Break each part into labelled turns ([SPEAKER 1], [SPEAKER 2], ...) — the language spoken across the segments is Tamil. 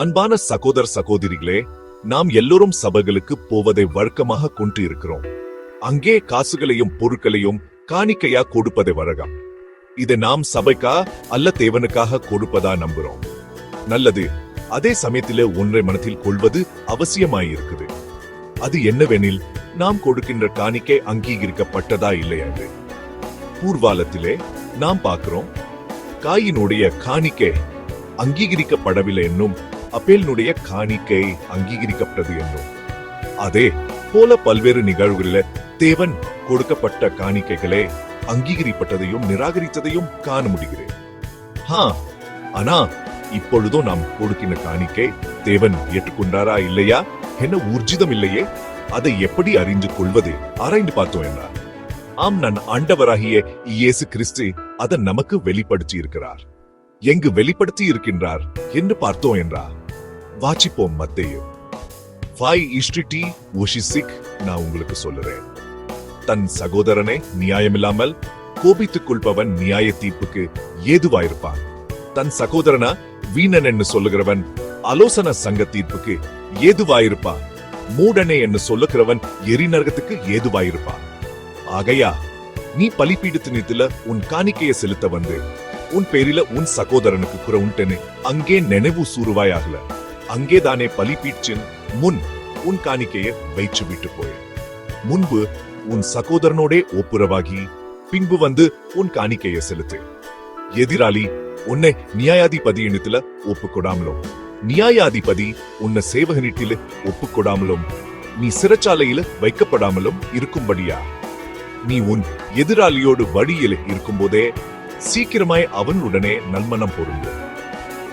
[SPEAKER 1] அன்பான சகோதர சகோதரிகளே நாம் எல்லோரும் சபைகளுக்கு போவதை வழக்கமாக கொண்டு இருக்கிறோம். அங்கே காசுகளையும் பொருட்களையும் காணிக்கையா கொடுப்பதை வழக்கம். இதை நாம் சபைக்கா அல்ல தேவனுக்காக கொடுப்பதா நம்புறோம் நல்லது அதே சமயத்திலே ஒன்றை மனத்தில் கொள்வது அவசியமாயிருக்குது. அது என்னவெனில் நாம் கொடுக்கின்ற காணிக்கை அங்கீகரிக்கப்பட்டதா இல்லையன்று. பூர்வாலத்திலே நாம் பார்க்கிறோம் காயினுடைய காணிக்கை அங்கீகரிக்கப்படவில்லை என்னும் அப்பேலினுடைய காணிக்கை அங்கீகரிக்கப்பட்டது என்றும் அதே போல பல்வேறு நிகழ்வுகளில் தேவன் கொடுக்கப்பட்ட காணிக்கைகளே அங்கீகரிப்பட்டதையும் நிராகரித்ததையும் காண முடிகிறேன். ஹா ஆனா இப்பொழுதும் நாம் கொடுக்கின காணிக்கை தேவன் ஏற்றுக்கொண்டாரா இல்லையா என்ன ஊர்ஜிதம் இல்லையே? அதை எப்படி அறிந்து கொள்வது? ஆராய்ந்து பார்த்தோம் என்றார். ஆம் நான் ஆண்டவராகிய இயேசு கிறிஸ்து அதை நமக்கு வெளிப்படுத்தி இருக்கிறார் எங்கு வெளிப்படுத்தி இருக்கின்றார் என்று பார்த்தோம் என்றார். வாசிப்போம் மத்தேயு. ஃபைவ் இஸ்டிடி சிக் நான் உங்களுக்கு சொல்லுறேன். தன் சகோதரனை நியாயமில்லாமல் கோபித்துக் கொள்பவன் நியாய தீர்ப்புக்கு ஏதுவாயிருப்பான். தன் சகோதரனா வீணன் என்று சொல்லுகிறவன் ஆலோசன சங்க தீர்ப்புக்கு ஏதுவாயிருப்பான். மூடனே என்று சொல்லுகிறவன் எரிநரகத்துக்கு ஏதுவாயிருப்பான். ஆகையா நீ பலிப்பீடு திணித்துல உன் காணிக்கையை செலுத்த வந்து உன் பேரில உன் சகோதரனுக்கு குற உண்டென்னு அங்கே நினைவு சூறுவாயாகல. அங்கேதானே பலிபீட்சின் முன் உன் காணிக்கையை வைச்சு விட்டு போய். முன்பு உன் சகோதரனோடே ஒப்புரவாகி பின்பு வந்து உன் காணிக்கையை செலுத்து. எதிராளி உன்னை நியாயாதிபதி எண்ணத்துல ஒப்புக்கொடாமலும் நியாயாதிபதி உன்னை சேவகனிட்டில ஒப்புக்கொடாமலும் நீ சிறைச்சாலையில வைக்கப்படாமலும் இருக்கும்படியா? நீ உன் எதிராளியோடு வழியில் இருக்கும்போதே சீக்கிரமாய் அவனுடனே நன்மனம் பொருந்து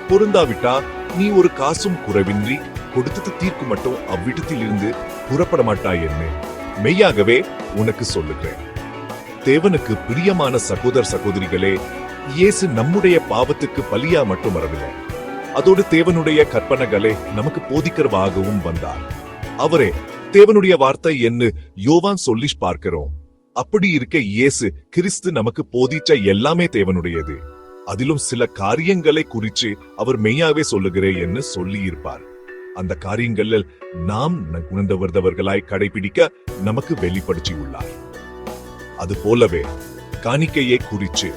[SPEAKER 1] பொருந்தாவிட்டா நீ ஒரு காசும் குறைவின்றி கொடுத்தது தீர்க்கு மட்டும் அவ்விடத்தில் இருந்து புறப்பட மாட்டாய் என்ன மெய்யாகவே உனக்கு சொல்லுகிறேன். தேவனுக்கு பிரியமான சகோதர சகோதரிகளே இயேசு நம்முடைய பாவத்துக்கு பலியா மட்டும் வரவில்லை. அதோடு தேவனுடைய கற்பனைகளை நமக்கு போதிக்கிறவாகவும் வந்தார். அவரே தேவனுடைய வார்த்தை என்று யோவான் சொல்லி பார்க்கிறோம். அப்படி இருக்க இயேசு கிறிஸ்து நமக்கு போதிச்ச எல்லாமே தேவனுடையது. அதிலும் சில காரியங்களை குறித்து அவர் மெய்யாவே சொல்லுகிறேன் என்று சொல்லி இருப்பார் அந்த காரியங்களில் நாம் உணர்ந்தவர்தவர்களாய் கடைபிடிக்க நமக்கு வெளிப்படுத்தி உள்ளார் அது போலவே காணிக்கையை குறித்து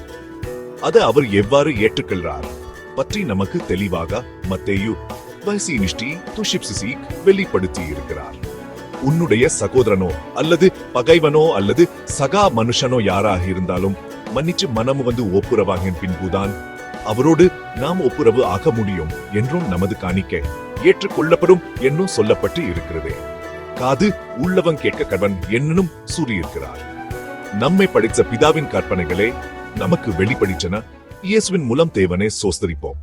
[SPEAKER 1] அதை அவர் எவ்வாறு ஏற்றுக்கொள்றார் பற்றி நமக்கு தெளிவாக மத்தேயு வைசினிஷ்டி துஷிப்சிசி வெளிப்படுத்தி இருக்கிறார் உன்னுடைய சகோதரனோ அல்லது பகைவனோ அல்லது சகா மனுஷனோ யாராக இருந்தாலும் மன்னிச்சு மனம் வந்து ஒப்புரவாகின் பின்புதான் அவரோடு நாம் ஒப்புரவு ஆக முடியும் என்றும் நமது காணிக்கை ஏற்றுக்கொள்ளப்படும் என்னும் சொல்லப்பட்டு இருக்கிறது. காது உள்ளவன் கேட்க கடவன் என்னும் சூறியிருக்கிறார். நம்மை படித்த பிதாவின் கற்பனைகளே நமக்கு வெளிப்படிச்சன இயேசுவின் மூலம் தேவனை சோஸ்தரிப்போம்.